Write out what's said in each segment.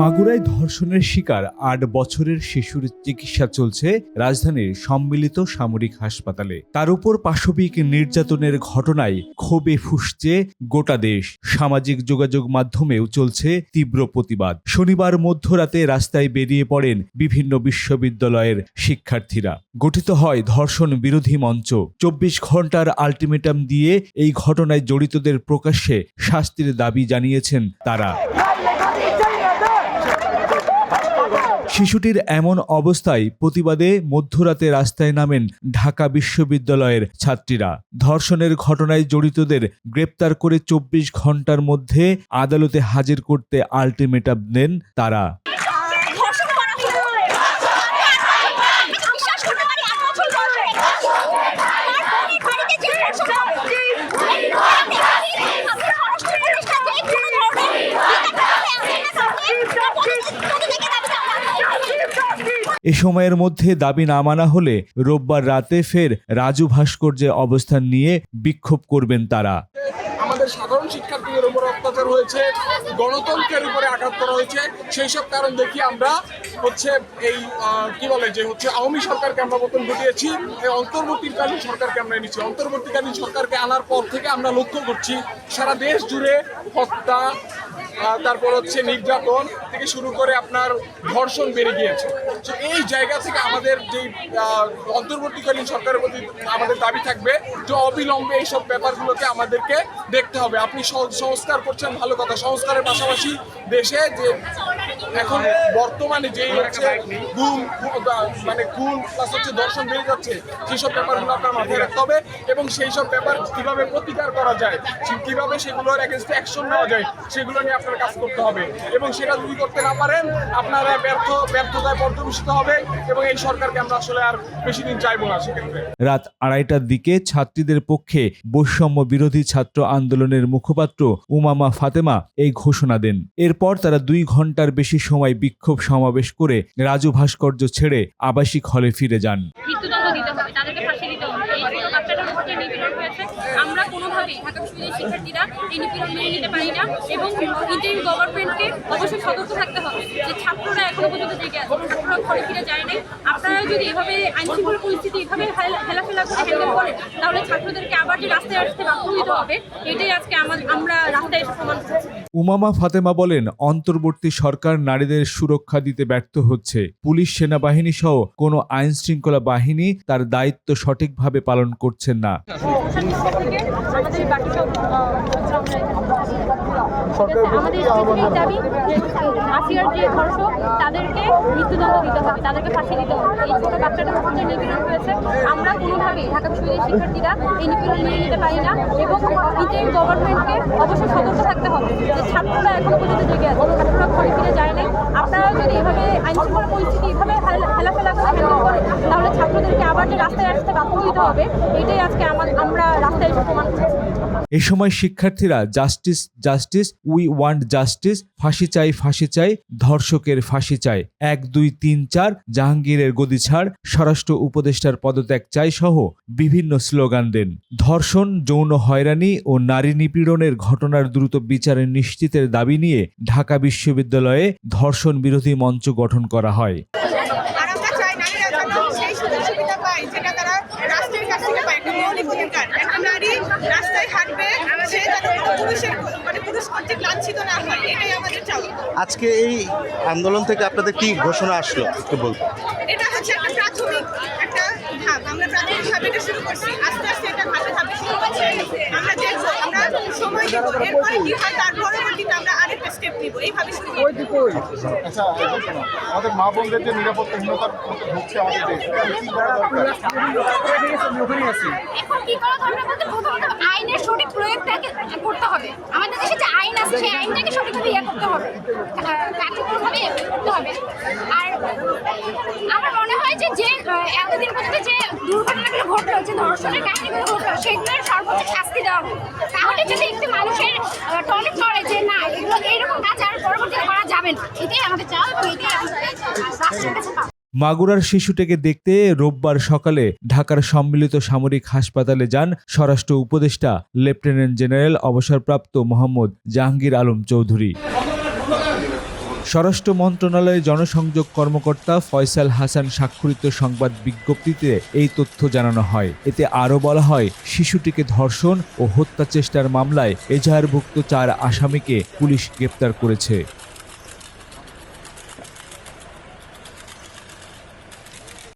মাগুরায় ধর্ষণের শিকার আট বছরের শিশুর চিকিৎসা চলছে রাজধানীর সম্মিলিত সামরিক হাসপাতালে। তার উপর পাশবিক নির্যাতনের ঘটনায় ক্ষোভে ফুসছে গোটা দেশ। সামাজিক যোগাযোগ মাধ্যমেও চলছে তীব্র প্রতিবাদ। শনিবার মধ্যরাতে রাস্তায় বেরিয়ে পড়েন বিভিন্ন বিশ্ববিদ্যালয়ের শিক্ষার্থীরা। গঠিত হয় ধর্ষণ বিরোধী মঞ্চ। চব্বিশ ঘণ্টার আলটিমেটাম দিয়ে এই ঘটনায় জড়িতদের প্রকাশ্যে শাস্তির দাবি জানিয়েছেন তারা। শিশুটির এমন অবস্থায় প্রতিবাদে মধ্যরাতে রাস্তায় নামেন ঢাকা বিশ্ববিদ্যালয়ের ছাত্রীরা। ধর্ষণের ঘটনায় জড়িতদের গ্রেপ্তার করে চব্বিশ ঘণ্টার মধ্যে আদালতে হাজির করতে আলটিমেটাম দেন তারা ধর্ষণ করা হলো বিশ্বাস করতে পারি এক বছর ধরে আমার বোনের বাড়িতে যে ধর্ষণ করা হচ্ছে, এই ঘটনাতে আমি স্বরাষ্ট্র উপদেষ্টা যে কোনো ধরনের বিচার করতে হবে, আমাদের থেকে দাবি জানাব। এ সময়ের মধ্যে দাবি না মানা হলে রোববার রাতে ফের রাজু ভাস্কর্যে অবস্থান নিয়ে বিক্ষোভ করবেন তারা। আমাদের সাধারণ শিক্ষার্থীদের উপর অত্যাচার হয়েছে, গণতন্ত্রের উপরে আঘাত করা হয়েছে। সেই সব কারণ দেখি আমরা হচ্ছে এই কি বলে যে হচ্ছে আওয়ামী সরকারকে আমরা পতন ঘটিয়েছি এই অন্তর্বর্তীকালীন সরকারকে আমরা এনেছি। অন্তর্বর্তীকালীন সরকারকে আনার পর থেকে আমরা লক্ষ্য করছি, সারা দেশ জুড়ে হত্যা তারপর হচ্ছে নির্যাতন থেকে শুরু করে আপনার ধর্ষণ বেড়ে গিয়েছে। তো এই জায়গা থেকে আমাদের যেই অন্তর্বর্তীকালীন সরকারের প্রতি আমাদের দাবি থাকবে যে অবিলম্বে এইসব ব্যাপারগুলোকে আমাদেরকে দেখতে হবে। আপনি সংস্কার করছেন, ভালো কথা। সংস্কারের পাশাপাশি দেশে যে এখন বর্তমানে যে হচ্ছে গুম মানে খুন প্লাস হচ্ছে দর্শন বেড়ে যাচ্ছে, সেসব ব্যাপারগুলো আপনার মাথায় রাখতে হবে এবং সেই সব ব্যাপার কীভাবে প্রতিকার করা যায় কীভাবে সেগুলোর এগেনস্টে অ্যাকশন নেওয়া যায়, সেগুলো নিয়ে আপনার কাজ করতে হবে এবং সেটা যদি করতে না পারেন, আপনারা ব্যর্থ, ব্যর্থতায় পর্যবেসিত হবে এবং এই সরকারকে আমরা আসলে আর বেশি দিন চাইব না সেক্ষেত্রে। রাত আড়াইটার দিকে ছাত্রীদের পক্ষে বৈষম্য বিরোধী ছাত্র আন্দোলনের মুখপাত্র উমামা ফাতেমা এই ঘোষণা দেন। এরপর তারা দুই ঘণ্টার বেশি সময় বিক্ষোভ সমাবেশ করে রাজু ভাস্কর্য ছেড়ে আবাসিক হলে ফিরে যান। এবং ইন্টারিম গভর্নমেন্টকে অবশ্যই সতর্ক থাকতে হবে যে ছাত্ররা এখনও পর্যন্ত জেগে আছে। ঘরে ফিরে যায় নাই। আপনারা যদি এভাবে পরিস্থিতি এভাবে হেলাফেলা করে হ্যান্ডেল করেন তাহলে ছাত্রদেরকে আবার যে রাস্তায় আসতে বাধ্য হতে হবে এটাই আজকে আমরা রাস্তায় এসে প্রমাণ করছি। উমামা ফাতেমা বলেন অন্তর্বর্তী সরকার নারীদের সুরক্ষা দিতে ব্যর্থ হচ্ছে। পুলিশ সেনাবাহিনী সহ কোনো আইন শৃঙ্খলা বাহিনী তার দায়িত্ব সঠিকভাবে পালন করছেন না। আমাদের বাকি সব? আমাদের স্পেসিফিক দাবি যে আসিয়ার যে ধর্ষক তাদেরকে মৃত্যুদণ্ড দিতে হবে তাদেরকে ফাঁসি দিতে হবে। এই ছোট বাচ্চাটার উপর যে নিপীড়ন হয়েছে আমরা কোনোভাবেই ঢাকা বিশ্ববিদ্যালয়ের শিক্ষার্থীরা এই নিপীড়ন মেনে নিতে পারি না এবং ইন্টারিম গভর্নমেন্টকে অবশ্যই সতর্ক থাকতে হবে যে ছাত্ররা এখনও পর্যন্ত জেগে আছে ছাত্ররা ঘরে ফিরে যায় নাই। আপনারা যদি এভাবে আইন শৃঙ্খলা পরিস্থিতি এভাবে হেলা- হেলাফেলা করে ছাত্রদেরকে আবার যে রাস্তায় আসতে বাধ্য হবে, এটাই আজকে আমরা রাস্তায় এসে প্রমাণ করছি। এ সময় শিক্ষার্থীরা justice justice we want justice ফাঁসি চাই ফাঁসি চাই, ধর্ষকের ফাঁসি চাই। এক, দুই, তিন, চার, জাহাঙ্গীরের গদি ছাড়, স্বরাষ্ট্র উপদেষ্টার পদত্যাগ চাই সহ বিভিন্ন স্লোগান দেন। ধর্ষণ, যৌন হয়রানি ও নারী নিপীড়নের ঘটনার দ্রুত বিচারের নিশ্চিতের দাবি নিয়ে ঢাকা বিশ্ববিদ্যালয়ে ধর্ষণ বিরোধী মঞ্চ গঠন করা হয় আর আমরা চাই নারীরা যেন সেই সুযোগ সুবিধা পায় যেটা তারা রাষ্ট্রের কাছ থেকে পায় একটা মৌলিক অধিকার একটা নারী রাস্তায় সে যেন পুরুষের মানে হয় আজকে এই আন্দোলন থেকে আপনাদের কি ঘোষণা আসলো? একটু বলব এটা হচ্ছে একটা প্রাথমিক একটা ধাপ। আমরা প্রাথমিকভাবে এটা শুরু করছি। আস্তে আস্তে এটা ধাপে ধাপে শুরু করছি আমরা দেখব আমরা সময় দেবো। এরপরে কি হয় তার পরবর্তীতে আমরা আরেকটা স্টেপ নিব। এইভাবে শুরু করব। আচ্ছা আমাদের মা বোনদের যে নিরাপত্তাহীনতার মধ্যে ভুগছে আমাদের দেশ। কি করা দরকার এখন কি করা দরকার বলতে প্রথমত আইনের সঠিক প্রয়োগটাকে করতে হবে। আমাদের দেশে যে আইন আছে, সেই আইনটাকে সঠিকভাবে ইয়ে করতে হবে। কার্যকরভাবে ইয়ে করতে হবে। আর আমার মনে হয় যে যে এতদিন পর্যন্ত যে দুর্ঘটনাগুলো ঘটলো, যে ধর্ষণের কাহিনীগুলো ঘটলো, সেগুলোর সর্বোচ্চ শাস্তি দেওয়া হবে তাহলে যদি একটু মানুষের টনিক করে যে, না, এগুলো এইরকম কাজ আর পরবর্তীতে করা যাবে না। এটাই আমাদের চাওয়া এবং এটাই আমাদের কাছে মাগুরার শিশুটিকে দেখতে রোববার সকালে ঢাকার সম্মিলিত সামরিক হাসপাতালে যান স্বরাষ্ট্র উপদেষ্টা লেফটেন্যান্ট জেনারেল অবসরপ্রাপ্ত মোহাম্মদ জাহাঙ্গীর আলম চৌধুরী। স্বরাষ্ট্র মন্ত্রণালয়ের জনসংযোগ কর্মকর্তা ফয়সাল হাসান স্বাক্ষরিত সংবাদ বিজ্ঞপ্তিতে এই তথ্য জানানো হয়। এতে আরও বলা হয়, শিশুটিকে ধর্ষণ ও হত্যা চেষ্টার মামলায় এজাহারভুক্ত চার আসামিকে পুলিশ গ্রেপ্তার করেছে।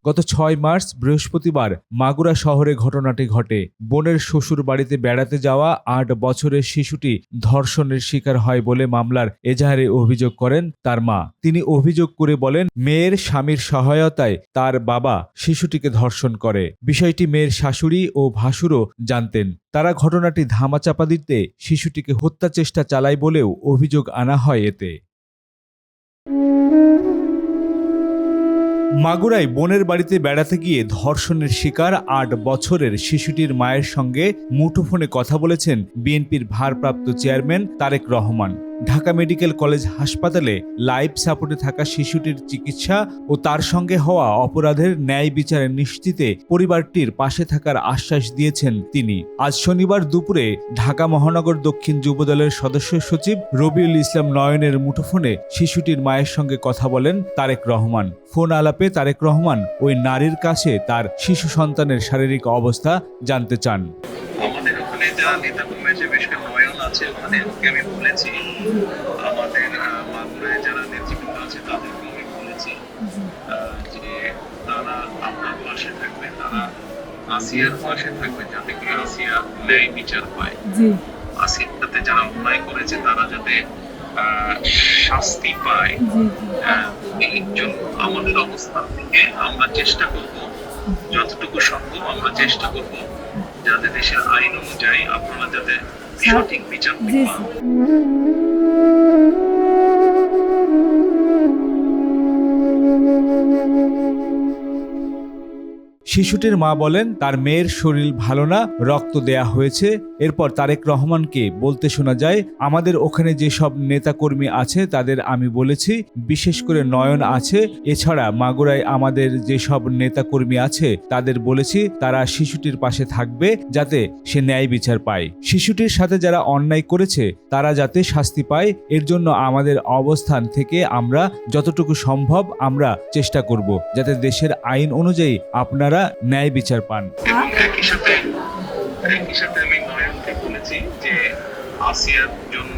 গত ছয় মার্চ বৃহস্পতিবার মাগুরা শহরে ঘটনাটি ঘটে। বোনের শ্বশুর বাড়িতে বেড়াতে যাওয়া আট বছরের শিশুটি ধর্ষণের শিকার হয় বলে মামলার এজাহারে অভিযোগ করেন তার মা। তিনি অভিযোগ করে বলেন, মেয়ের স্বামীর সহায়তায় তার বাবা শিশুটিকে ধর্ষণ করে। বিষয়টি মেয়ের শাশুড়ি ও ভাসুরও জানতেন। তারা ঘটনাটি ধামাচাপা দিতে শিশুটিকে হত্যা চেষ্টা চালায় বলেও অভিযোগ আনা হয় এতে। মাগুরায় বোনের বাড়িতে বেড়াতে গিয়ে ধর্ষণের শিকার আট বছরের শিশুটির মায়ের সঙ্গে মুঠোফোনে কথা বলেছেন বিএনপির ভারপ্রাপ্ত chairman Tarek Rahman. Dhaka medical college হাসপাতালে লাইফ সাপোর্টে থাকা শিশুটির চিকিৎসা ও তার সঙ্গে হওয়া অপরাধের ন্যায় বিচারের নিশ্চিতে পরিবারটির পাশে থাকার আশ্বাস দিয়েছেন তিনি। আজ শনিবার দুপুরে ঢাকা মহানগর দক্ষিণ যুবদলের সদস্য সচিব রবিউল ইসলাম নয়নের মুঠোফোনে শিশুটির মায়ের সঙ্গে কথা বলেন তারেক রহমান। ফোন আলাপে তারেক রহমান ওই নারীর কাছে তার শিশু সন্তানের শারীরিক অবস্থা জানতে চান। আমাদের ওখানে কর্মী আছে আছে ওনাদেরকে আমি বলেছি আমাদের মাগুরায় যারা নেতৃবৃন্দ আছে তাদেরকে আমি বলেছি যে তারা আপনার পাশে থাকবে তারা আসিয়ার পাশে থাকবে যাতে করে আসিয়া ন্যায় বিচার পায়। আসিয়ার সাথে যারা অন্যায় করেছে তারা যাতে শাস্তি পায়। এই জন্য আমাদের অবস্থান থেকে আমরা চেষ্টা করব যতটুকু সম্ভব আমরা চেষ্টা করব যাতে দেশের আইন অনুযায়ী আপনারা যাতে সঠিক বিচার পান শিশুটির মা বলেন, তার মেয়ের শরীর ভালো না, রক্ত দেয়া হয়েছে। এরপর তারেক রহমানকে বলতে শোনা যায়, আমাদের ওখানে যে যেসব নেতাকর্মী আছে, তাদের আমি বলেছি, বিশেষ করে নয়ন আছে। এছাড়া মাগুরায় আমাদের যে যেসব নেতাকর্মী আছে, তাদের বলেছি, তারা শিশুটির পাশে থাকবে, যাতে সে ন্যায় বিচার পায়। শিশুটির সাথে যারা অন্যায় করেছে, তারা যাতে শাস্তি পায়। এর জন্য আমাদের অবস্থান থেকে আমরা যতটুকু সম্ভব আমরা চেষ্টা করব, যাতে দেশের আইন অনুযায়ী আপনারা ন্যায় বিচার পান। একই সাথে একই সাথে আমি নয়নকে বলেছি যে আসিয়ার জন্য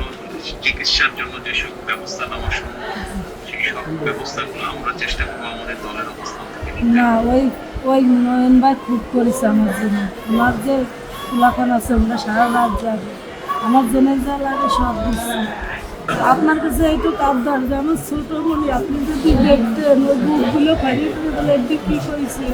চিকিৎসার জন্য যেসব ব্যবস্থা নেওয়া সম্ভব সেই সব ব্যবস্থাগুলো আমরা চেষ্টা করব আমাদের দলের অবস্থান থেকে না ওই ওই নয়ন ভাই খুব করেছে আমার জন্য। আমার যে ফুলাখান আছে আমরা সারা রাত যাবে আমার জন্য যা লাগে সব দিচ্ছে। আপনার কাছে একটু আবদার যে আমার ছোট মনে আপনি যদি দেখতেন ওই বুকগুলো ফাইলে বলে বিক্রি করেছে?